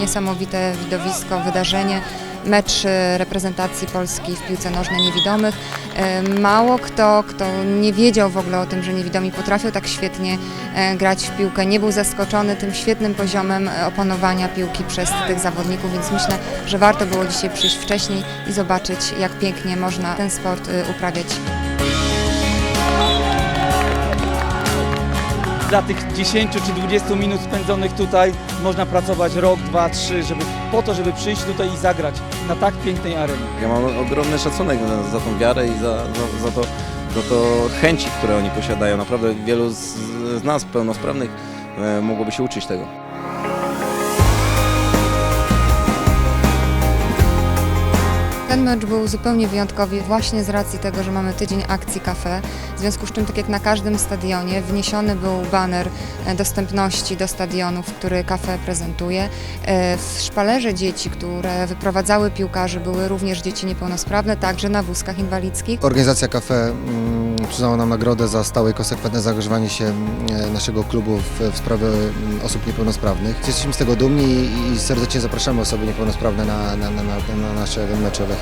Niesamowite widowisko, wydarzenie. Mecz e, reprezentacji Polski w piłce nożnej niewidomych. E, Mało kto, kto nie wiedział w ogóle o tym, że niewidomi potrafią tak świetnie e, grać w piłkę, nie był zaskoczony tym świetnym poziomem opanowania piłki przez tych zawodników, więc myślę, że warto było dzisiaj przyjść wcześniej i zobaczyć, jak pięknie można ten sport uprawiać. Dla tych 10 czy 20 minut spędzonych tutaj można pracować rok, dwa, trzy, żeby, po to, żeby przyjść tutaj i zagrać na tak pięknej arenie. Ja mam ogromny szacunek za, za tą wiarę i za, za, za, to, za to chęci, które oni posiadają. Naprawdę wielu z, z nas pełnosprawnych e, mogłoby się uczyć tego. Ten mecz był zupełnie wyjątkowy właśnie z racji tego, że mamy tydzień akcji kafe, w związku z czym tak jak na każdym stadionie wniesiony był baner e, dostępności do stadionów, który kafe prezentuje. E, W szpalerze dzieci, które wyprowadzały piłkarzy były również dzieci niepełnosprawne, także na wózkach inwalidzkich. Organizacja Cafe mm, przyznała nam nagrodę za stałe i konsekwentne zaangażowanie się mm, naszego klubu w, w sprawy mm, osób niepełnosprawnych. Jesteśmy z tego dumni i, serdecznie zapraszamy osoby niepełnosprawne na, na, na, na, na nasze mecze we.